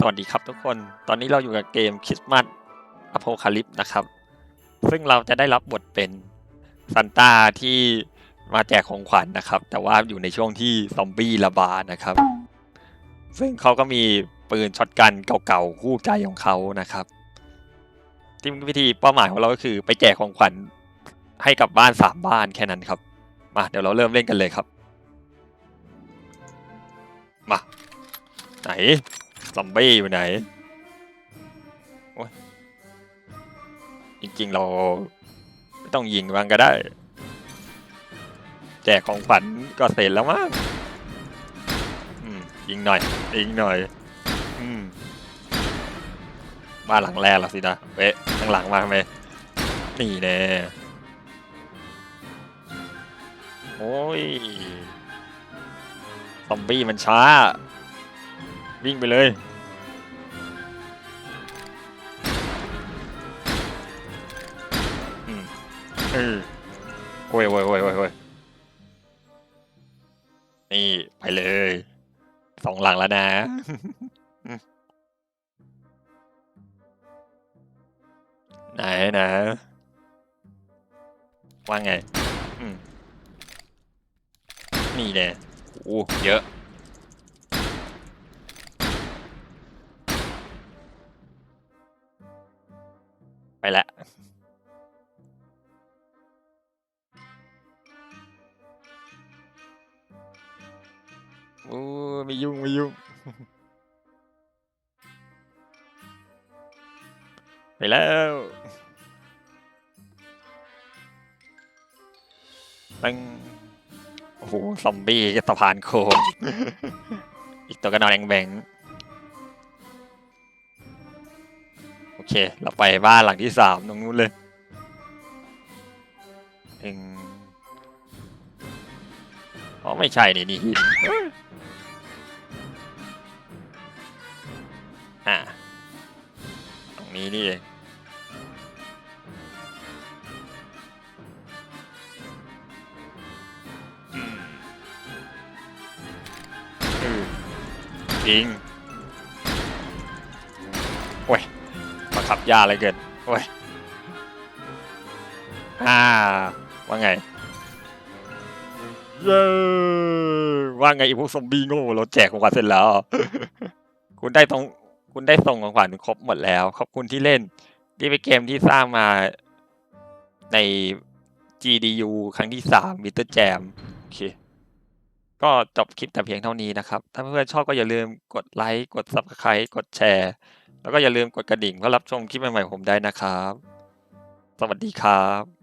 สวัสดีครับทุกคน ตอนนี้เราอยู่กับเกมคริสต์มาสอโพคาลิปนะครับ ซึ่งเราจะได้รับบทเป็นซันต้าที่มาแจกของขวัญนะครับ แต่ว่าอยู่ในช่วงที่ซอมบี้ระบาดนะครับ ซึ่งเขาก็มีปืนช็อตกันเก่าๆคู่ใจของเขานะครับ ที่วิธีเป้าหมายของเราก็คือไปแจกของขวัญให้กับบ้านสามบ้านแค่นั้นครับ มาเดี๋ยวเราเริ่มเล่นกันเลยครับ มาไหน ซอมบี้อยู่ไหน โอ้ย จริงๆเราไม่ต้องยิงบ้างก็ได้ แจกของขวัญก็เสร็จแล้วมั้งยิงหน่อย ยิงหน่อย อืมบ้านหลังแรกแล้วสินะเป๊ะข้างหลังมาทำไม นี่แน่โอ้ย ซอมบี้มันช้า วิ่งไปเลยอืมเออโอ้ยโอ้ยโอ้ยโอ้ยโอ้ยนี่ ไปเลย สองหลังแล้วนะ ไหนนะ ว่าไง นี่เนี่ยโอ้เยอะ ไปและโอ้ไม่ยุ่งไม่ยุ่ง ไปแล้ว ตั้งโอ้โห ซอมบี้กับสะพานโค้ง อีกตัวก็นอนแองแบง เค เราไปบ้านหลังที่สามตรงนู้นเลยเองอ๋อไม่ใช่นี่นี่หินอะตรงนี้นี่เองอือจริงโอ้ย ขับยาอะไรเกินโอ้ยอ่าว่าไงเย้ว่าไงอีพวกซอมบี้โง่เราแจกของขวัญเสร็จแล้ว คุณได้ตรงคุณได้ส่งของขวัญครบหมดแล้ว ขอบคุณที่เล่น นี่เป็นเกมที่สร้างมาใน GDU ครั้งที่สามมิเตอร์แจมโอเคก็จบคลิปแต่เพียงเท่านี้นะครับ ถ้าเพื่อนๆชอบก็อย่าลืมกดไลค์ กด Subscribe กดแชร์ แล้วก็อย่าลืมกดกระดิ่งเพื่อรับชมคลิปใหม่ๆของผมได้นะครับ สวัสดีครับ